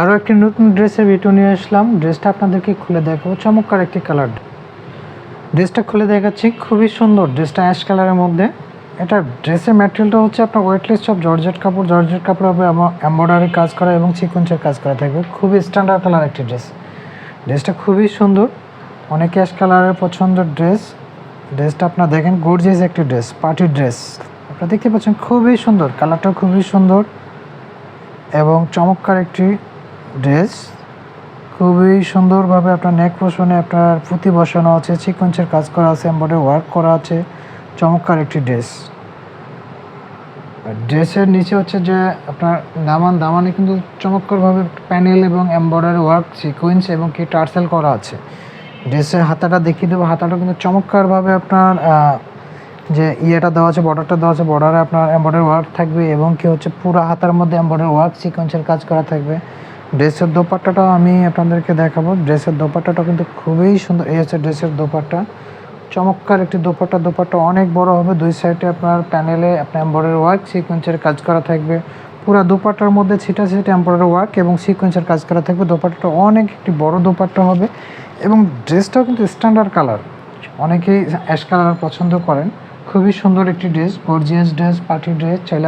আরও একটি নতুন ড্রেসের ভিডিও নিয়ে আসলাম। ড্রেসটা আপনাদেরকে খুলে দেখাবো। চমৎকার একটি কালার। ড্রেসটা খুলে দেখাচ্ছি। খুবই সুন্দর ড্রেসটা অ্যাশ কালারের মধ্যে। এটা ড্রেসের ম্যাটেরিয়ালটা হচ্ছে আপনার ওয়েটলেস সব জর্জেট কাপড়। জর্জেট কাপড় হবে এম্ব্রয়ডারি কাজ করা এবং সিকোয়েন্সের কাজ করা থাকবে। খুবই স্ট্যান্ডার্ড কালার একটি ড্রেস। ড্রেসটা খুবই সুন্দর। অনেকে অ্যাশ কালারের পছন্দের ড্রেস। ড্রেসটা আপনার দেখেন গর্জিয়াস একটি ড্রেস পার্টি ড্রেস। আপনারা দেখতে পাচ্ছেন, খুবই সুন্দর। কালারটা খুবই সুন্দর। এবং চমৎকার একটি ড্রেস। খুবই সুন্দরভাবে আপনার নেক পোষণে আপনার পুঁতি বসানো আছে সিকোয়েন্সের কাজ করা আছে এম্বয়ডারি ওয়ার্ক করা আছে, চমৎকার একটি ড্রেস। ড্রেসের নিচে হচ্ছে যে আপনার দামান দামানে কিন্তু চমৎকারভাবে প্যানেল এবং এম্বয়ডারি ওয়ার্ক সিকোয়েন্স এবং কি টার্সেল করা আছে। ড্রেসের হাতাটা দেখিয়ে দেবো, হাতাটা কিন্তু চমৎকারভাবে আপনার যে ইয়েটা দেওয়া আছে বর্ডারটা দেওয়া আছে বর্ডারে আপনার এম্বয়ডারি ওয়ার্ক থাকবে এবং কি হচ্ছে পুরো হাতার মধ্যে এম্বয়ডারি ওয়ার্ক সিকোয়েন্সের কাজ করা থাকবে। ড্রেসের দোপাট্টাটাও আমি আপনাদেরকে দেখাবো। ড্রেসের দোপাট্টাটা কিন্তু খুবই সুন্দর। এই হচ্ছে ড্রেসের দোপাট্টা। চমৎকার একটি দোপাট্টা। দোপাট্টা অনেক বড় হবে। দুই সাইডে আপনার প্যানেলে আপনার এম্বয়ডারি ওয়ার্ক, সিকোয়েন্সের কাজ করা থাকবে। পুরো দোপাট্টার মধ্যে ছিটা ছিটা এম্বয়ডারি ওয়ার্ক এবং সিকোয়েন্সের কাজ করা থাকবে। দোপাট্টাটা অনেক একটি বড় দোপাট্টা হবে এবং ড্রেসটাও কিন্তু স্ট্যান্ডার্ড কালার। অনেকেই অ্যাশ কালার পছন্দ করেন। খুবই সুন্দর একটি dress. Gorgeous dress, party dress. চাইলে